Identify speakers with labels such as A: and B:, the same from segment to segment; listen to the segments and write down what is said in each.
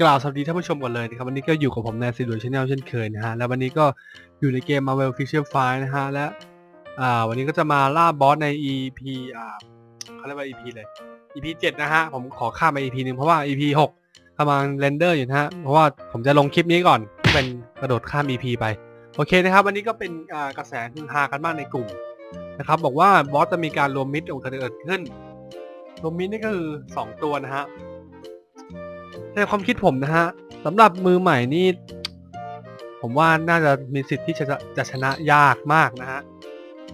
A: กล่าวสวัสดีท่านผู้ชมก่อนเลยนะครับวันนี้ก็อยู่กับผมในซีดูชาแนลเช่นเคยนะฮะแล้ววันนี้ก็อยู่ในเกม Marvel Fisher File นะฮะและอ่าวันนี้ก็จะมาล่าบอสใน EP อ่าเขาเรียกว่า EP เลย EP 7 นะฮะผมขอข้ามไป EP หนึ่งเพราะว่า EP 6กำลังเรนเดอร์อยู่นะฮะเพราะว่าผมจะลงคลิปนี้ก่อนเป็นกระโดดข้าม EP ไปโอเคนะครับวันนี้ก็เป็นอ่ากระแสฮือฮากันมากในกลุ่มนะครับบอกว่าบอสจะมีการรวมมิตรองค์เกิดขึ้นรวมมิตรนี่ก็คือ 2 ตัวนะฮะ ในความคิดผมนะฮะสำหรับมือใหม่นี่ ผมว่าน่าจะมีสิทธิ์ที่จะจะชนะยากมากนะฮะ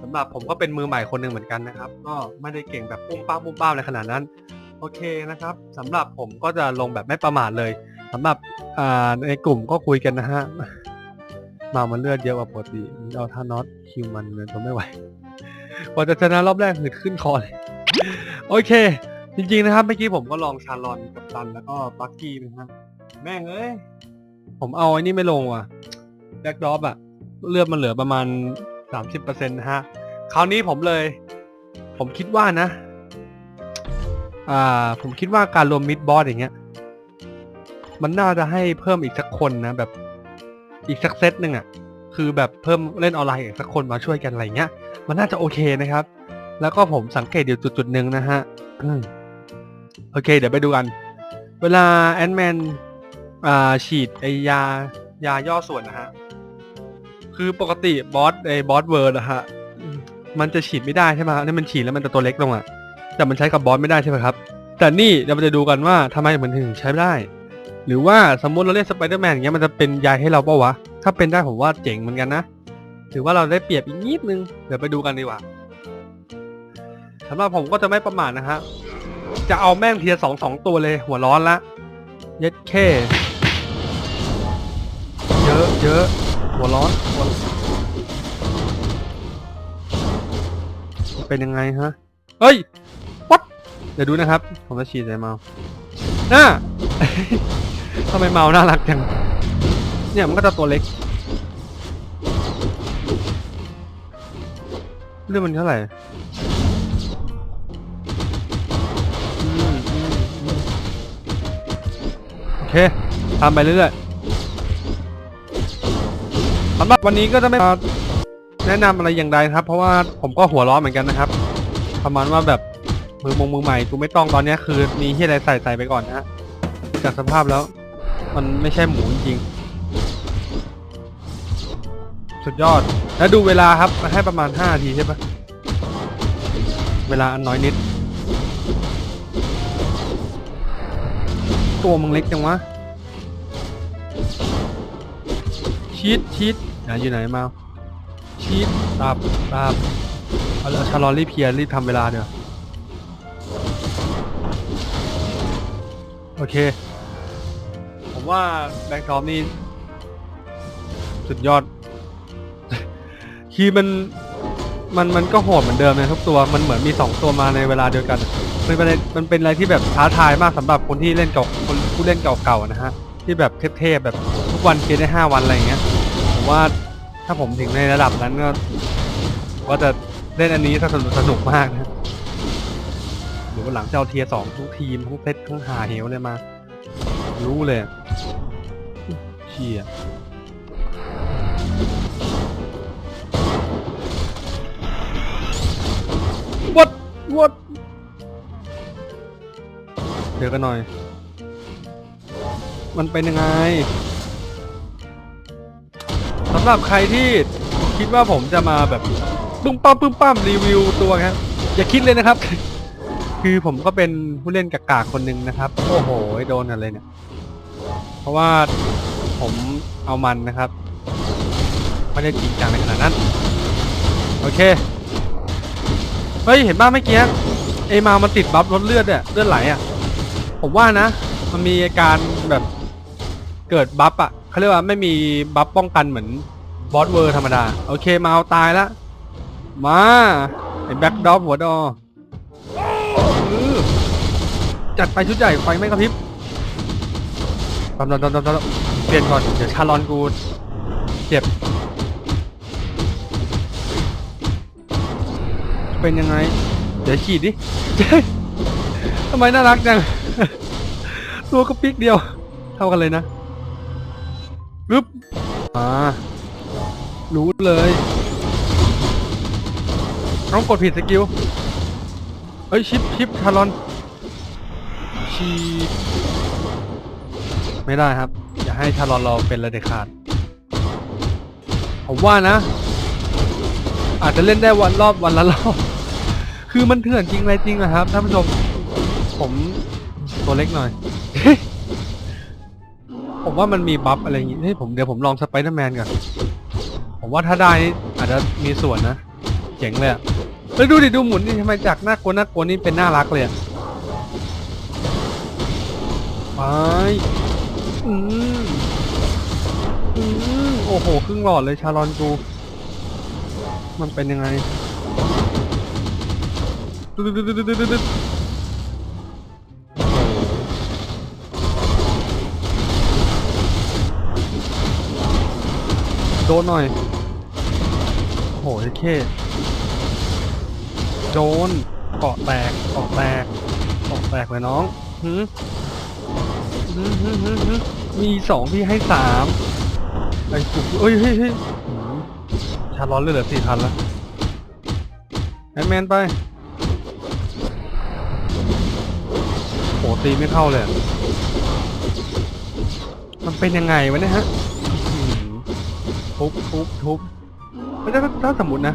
A: สำหรับผมก็เป็นมือใหม่คนหนึ่งเหมือนกันนะครับ ก็ไม่ได้เก่งแบบปุ้มป้าปุ้มป้ามในขนาดนั้น โอเคนะครับสำหรับผมก็จะลงแบบไม่ประมาทเลยสำหรับในกลุ่มก็คุยกันนะฮะมามันเลือดเยอะกว่าปกติเอาท่าน็อตคิวมันเลยทนไม่ไหวกว่าจะชนะรอบแรกหืดขึ้นคอเลย โอเค จริงๆนะครับเมื่อกี้ผมก็ลองชาลอนกับตันแล้วก็บักกี้นะครับแม่งเอ้ยผมเอาไอ้นี่ไม่ลงว่ะแบ็กดอปอะเลือดมันเหลือประมาณ 30%นะฮะ คราวนี้ผมเลย ผมคิดว่านะ อ่า ผมคิดว่าการรวมมิดบอสอย่างเงี้ย มันน่าจะให้เพิ่มอีกสักคนนะ แบบอีกสักเซตหนึ่งอะคือแบบเพิ่มเล่นออนไลน์อีกสักคนมาช่วยกันอะไรเงี้ย มันน่าจะโอเคนะครับ แล้วก็ผมสังเกตอยู่จุดๆหนึ่งนะฮะอืม โอเค เดี๋ยวไปดูกัน เวลาแอนแมนอ่าฉีดไอยายาย่อส่วนนะฮะ คือปกติบอสไอบอสเวิร์ดนะฮะ มันจะฉีดไม่ได้ใช่ไหมครับนี่มันฉีดแล้วมันจะตัวเล็กลงอะแต่มันใช้กับบอสไม่ได้ใช่ไหมครับ แต่นี่เดี๋ยวเราจะดูกันว่าทำไมมันถึงใช้ไม่ได้ หรือว่าสมมติเราเล่นสไปเดอร์แมนอย่างเงี้ยมันจะเป็นยาให้เราเปล่าวะ ถ้าเป็นได้ผมว่าเจ๋งเหมือนกันนะ ถือว่าเราได้เปรียบอีกนิดนึง เดี๋ยวไปดูกันดีกว่าสำหรับผมก็จะไม่ประมาทนะฮะ จะเอาแม่งเทียสองสองตัวเลย หัวร้อนละ เย็ดแค่เยอะเยอะหัวร้อนหัวเป็นยังไงฮะเฮ้ย what เดี๋ยวดูนะครับ ผมจะฉีดใส่เมาหน้าทำไมเมาน่ารักจัง เนี่ยมันก็จะตัวเล็ก เรื่องมันเท่าไหร่ เคทำไปเรื่อยๆสำหรับวันนี้ก็จะไม่มาแนะนำอะไรอย่างใดครับ เพราะว่าผมก็หัวร้อนเหมือนกันนะครับ ประมาณว่าแบบมือมงมือใหม่กูไม่ต้องตอนนี้คือมีที่อะไรใส่ใส่ไปก่อนนะฮะจากสภาพแล้ว มันไม่ใช่หมูจริงสุดยอด แล้วดูเวลาครับให้ประมาณ5นาทีใช่ปะเวลาอันน้อยนิด ตัวมึงเล็กจังวะชีตชีตอะอยู่ไหนมาชีตตาบตาบเอาเลยชาลอรีบเพียร์รีบทำเวลาเดี๋ยวโอเค ผมว่าแบ็กทอมนี่ สุดยอด คือมันมันมันก็โหดเหมือนเดิมนะทุกตัว มันเหมือนมีสองตัวมาในเวลาเดียวกัน มันเป็นอะไรมันเป็นอะไรที่แบบท้าทายมากสำหรับคนที่เล่นเก่าคนผู้เล่นเก่าๆนะฮะที่แบบเทพๆแบบทุกวันเกมได้ห้าวันอะไรอย่างเงี้ยผมว่าถ้าผมถึงในระดับนั้นก็ว่าจะเล่นอันนี้ถ้าสนุกสนุกมากนะหรือว่าหลังจะเอาเทียสองทุกทีมทั้งเซตทั้งหาเหวเลยมา รู้เลยเชี่ยวัดวัด เดี๋ยวกันหน่อย มันเป็นยังไงสำหรับใครที่คิดว่าผมจะมาแบบปึ้มปั้มปึ้มปั้มรีวิวตัวครับอย่าคิดเลยนะครับ คือผมก็เป็นผู้เล่นกากๆคนหนึ่งนะครับ โอ้โหโดนอะไรเนี่ย เพราะว่าผมเอามันนะครับไม่ได้จริงจังในขนาดนั้น โอเค เฮ้ย เห็นบ้างเมื่อกี้ไอมามันติดบัฟลดเลือดเนี่ยเลือดไหลอะ ผมว่านะ มันมีอาการแบบเกิดบัฟอะเขาเรียกว่าไม่มีบัฟป้องกันเหมือนบอสเวอร์ธรรมดา โอเคมาเอาตายละ มาไอแบ็คดอฟหัวดอจัดไปชุดใหญ่ไฟไม่กระพริบตำตำตำตำตำเปลี่ยนก่อน เดี๋ยวชาลอนกูเจ็บ เป็นยังไง เดี๋ยวฉีดดิทำไมน่ารักจัง ตัวก็ปิกเดียว เท่ากันเลยนะปึ๊บอ่ารู้เลยต้องกดผิดสกิลเอ้ย ชิปชิปทารอนชีไม่ได้ครับ อย่าให้ทารอนเราเป็นระเด็ดขาด ผมว่านะ อาจจะเล่นได้วันรอบวันละรอบ คือมันเถื่อนจริงอะไรจริงนะครับท่านผู้ชม ผมตัวเล็กหน่อย ผมว่ามันมีบัฟอะไรอย่างงี้เฮ้ยผมเดี๋ยวผมลองสไปเดอร์แมนก่อน ผมว่าถ้าได้นี่อาจจะมีส่วนนะ เจ๋งเลยอะแล้วดูดิดูหมุนนี่ทำไมจากน่ากลัวน่ากลัวนี่เป็นน่ารักเลยอะไปอืมอืมโอ้โหครึ่งหลอดเลยชาลอนกู มันเป็นยังไงตึ๊ดตึ๊ดตึ๊ดตึ๊ดดึ๊ด โดนหน่อยโอ้โหไอ้เคโดนเกาะแตกเกาะแตกเกาะแตกเลยน้องหืมหืมหืมหืมหืมมีสองพี่ให้สามไอ้จุกเอ้ยเฮ้ยเฮ้ยชาร์ลอนเหลือสี่พันแล้วแอนแมนไปโหตีไม่เข้าเลย มันเป็นยังไงวะเนี่ยฮะ ทุบทุบทุบไม่ใช่ถ้าถ้าสมมตินะ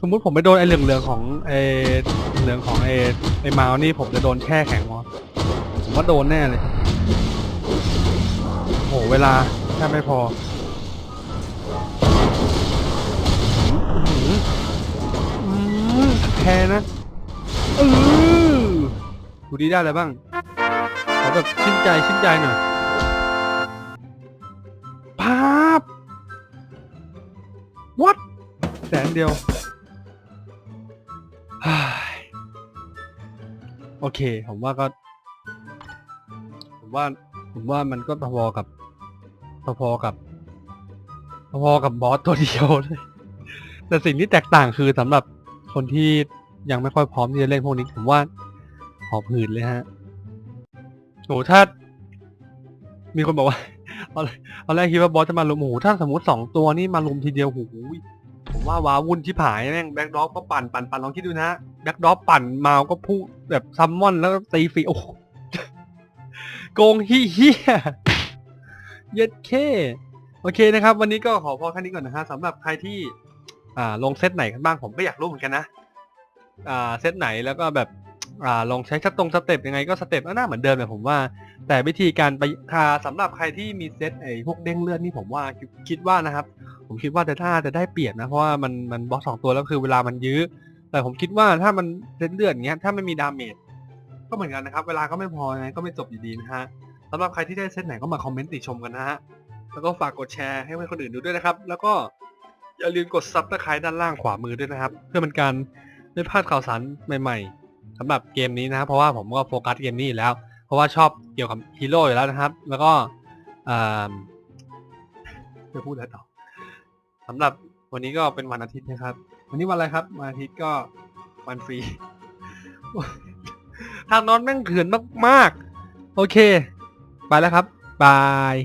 A: สมมติผมไปโดนไอ้เหลืองเหลืองๆของไอ้เหลืองของไอ้ไอ้มานี่ผมจะโดนแช่แข็งวะผมว่าโดนแน่เลยโหเวลาแทบไม่พออื้อหืออื้อแพ้นะเออดูดีได้อะไรบ้างขอแบบชื่นใจชื่นใจหน่อย แสนเดียว โอเค ผมว่าก็ ผมว่า ผมว่ามันก็พอๆกับพอๆกับพอๆกับบอสตัวเดียวเลย แต่สิ่งที่แตกต่างคือสำหรับคนที่ยังไม่ค่อยพร้อมที่จะเล่นพวกนี้ ผมว่าหอบหืดเลยฮะโหถ้า มีคนบอกว่าตอนแรกคิดว่าบอสจะมาลุมโอ้โหถ้าสมมติสองตัวนี่มาลุมทีเดียวโอ้โห ผมว่าว้าวุ่นที่ผายแม่งแบ็คด็อกก็ปั่นปั่นปั่นลองคิดดูนะแบ็คด็อกปั่นมาก็พุ่งแบบซัมมอนแล้วก็ตีฟรีโอ้โกงเฮี้ยเย็ดเคโอเคนะครับ วันนี้ก็ขอพอแค่นี้ก่อนนะฮะสำหรับใครที่อ่าลงเซตไหนกันบ้างผมก็อยากรู้เหมือนกันนะอ่าเซตไหนแล้วก็แบบอ่าลองใช้สตรงสเต็ปยังไงก็สเต็ปก็น่าเหมือนเดิมแต่ผมว่า แต่วิธีการไปอ่าสำหรับใครที่มีเซตไอ้พวกเด้งเลือดนี่ผมว่าคิดว่านะครับ ผมคิดว่าแต่ถ้าจะได้เปรียบนะ เพราะว่ามันมันบล็อกสองตัวแล้วคือเวลามันยื้อ แต่ผมคิดว่าถ้ามันเซตเลือดอย่างเงี้ยถ้าไม่มีดาเมจก็เหมือนกันนะครับ เวลาก็ไม่พอยังไงก็ไม่จบอยู่ดีนะฮะสำหรับใครที่ได้เซตไหนก็มาคอมเมนต์ติชมกันนะฮะแล้วก็ฝากกดแชร์ให้เพื่อนคนอื่นดูด้วยนะครับ แล้วก็อย่าลืมกดซับสไครต์ด้านล่างขวามือด้วยนะครับ เพื่อเป็นการไม่พลาดข่าวสารใหม่ๆสำหรับเกมนี้นะครับเพราะว่าผมก็โฟกัสเกมนี้อยู่แล้ว เพราะว่าชอบเกี่ยวกับฮีโร่อยู่แล้วนะครับ แล้วก็อ่าจะพูดอะไรต่อ สำหรับวันนี้ก็เป็นวันอาทิตย์นะครับ วันนี้วันอะไรครับวันอาทิตย์ก็วันฟรี ทางนอนแม่งเขื่อนมาก ๆ โอเค ไปแล้วครับ บาย